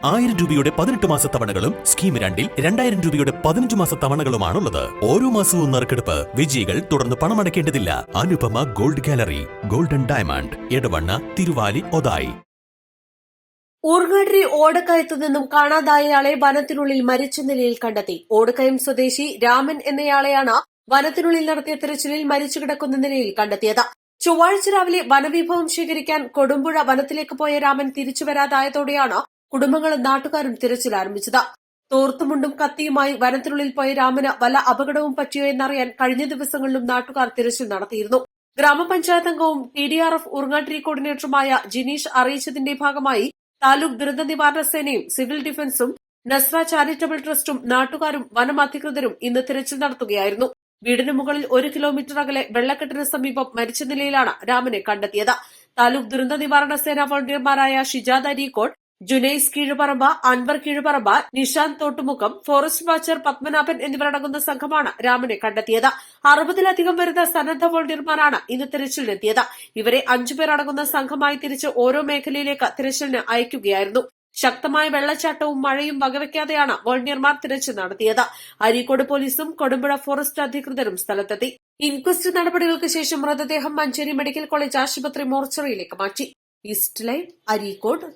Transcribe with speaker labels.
Speaker 1: ആയിരം രൂപയുടെ പതിനെട്ട് മാസ തവണകളും സ്കീം രണ്ടിൽ രണ്ടായിരം രൂപയുടെ പതിനഞ്ച് മാസ തവണകളുമാണുള്ളത്. ഓരോ മാസവും നറുക്കെടുപ്പ് വിജയികൾ തുടർന്ന് പണമടയ്ക്കേണ്ടതില്ല. Anupama gold gallery golden diamond Edavanna Thiruvali Othayi.
Speaker 2: Urangattiri ഓടക്കയത്തു നിന്നും കാണാതായയാളെ വനത്തിനുള്ളിൽ മരിച്ച നിലയിൽ കണ്ടെത്തി. ഓടക്കയം സ്വദേശി രാമൻ എന്നയാളെയാണ് വനത്തിനുള്ളിൽ നടത്തിയ തിരച്ചിലിൽ മരിച്ചു കിടക്കുന്ന നിലയിൽ കണ്ടെത്തിയത്. ചൊവ്വാഴ്ച രാവിലെ വനവിഭവം ശേഖരിക്കാൻ കൊടുമ്പുഴ വനത്തിലേക്ക് പോയ രാമൻ തിരിച്ചു വരാതായതോടെയാണ് കുടുംബങ്ങളും നാട്ടുകാരും തിരച്ചിൽ ആരംഭിച്ചത് തോർത്തുമുണ്ടും കത്തിയുമായി വനത്തിനുള്ളിൽ പോയ രാമന് വല അപകടവും പറ്റിയോ എന്നറിയാൻ കഴിഞ്ഞ ദിവസങ്ങളിലും നാട്ടുകാർ തിരച്ചിൽ നടത്തിയിരുന്നു. ഗ്രാമപഞ്ചായത്ത് അംഗവും T D R F Urangattiri കോർഡിനേറ്ററുമായ Jineesh അറിയിച്ചതിന്റെ ഭാഗമായി താലൂക്ക് ദുരന്ത നിവാരണ സേനയും സിവിൽ ഡിഫൻസും നസ്ര ചാരിറ്റബിൾ ട്രസ്റ്റും നാട്ടുകാരും വനം അധികൃതരും ഇന്ന് തിരച്ചിൽ നടത്തുകയായിരുന്നു. വീടിന് മുകളിൽ ഒരു കിലോമീറ്റർ അകലെ വെള്ളക്കെട്ടിന് സമീപം മരിച്ച നിലയിലാണ് രാമനെ കണ്ടെത്തിയത്. താലൂക്ക് ദുരന്ത നിവാരണ സേന വോളണ്ടിയർമാരായ ഷിജാദ് അരീക്കോട് ജുനൈസ് കീഴുപറമ്പ അൻവർ കീഴുപറമ്പ നിഷാന്ത് തോട്ടുമുഖം ഫോറസ്റ്റ് വാച്ചർ പത്മനാഭൻ എന്നിവരടങ്ങുന്ന സംഘമാണ് രാമനെ കണ്ടെത്തിയത്. അറുപതിലധികം വരുന്ന സന്നദ്ധ വോളണ്ടിയർമാരാണ് ഇന്ന് തിരച്ചിലിനെത്തിയത്. ഇവരെ അഞ്ചുപേരടങ്ങുന്ന സംഘമായി തിരിച്ച് ഓരോ മേഖലയിലേക്ക് തിരച്ചിലിന് അയക്കുകയായിരുന്നു. ശക്തമായ വെള്ളച്ചാട്ടവും മഴയും വകവയ്ക്കാതെയാണ് വോളണ്ടിയർമാർ തിരച്ചിൽ നടത്തിയത്. അരീക്കോട് പോലീസും കൊടുമ്പുഴ ഫോറസ്റ്റ് അധികൃതരും സ്ഥലത്തെത്തി. ഇൻക്വസ്റ്റ് നടപടികൾക്ക് ശേഷം മൃതദേഹം മഞ്ചേരി മെഡിക്കൽ കോളേജ് ആശുപത്രി മോർച്ചറിയിലേക്ക് മാറ്റി. East line Areekode.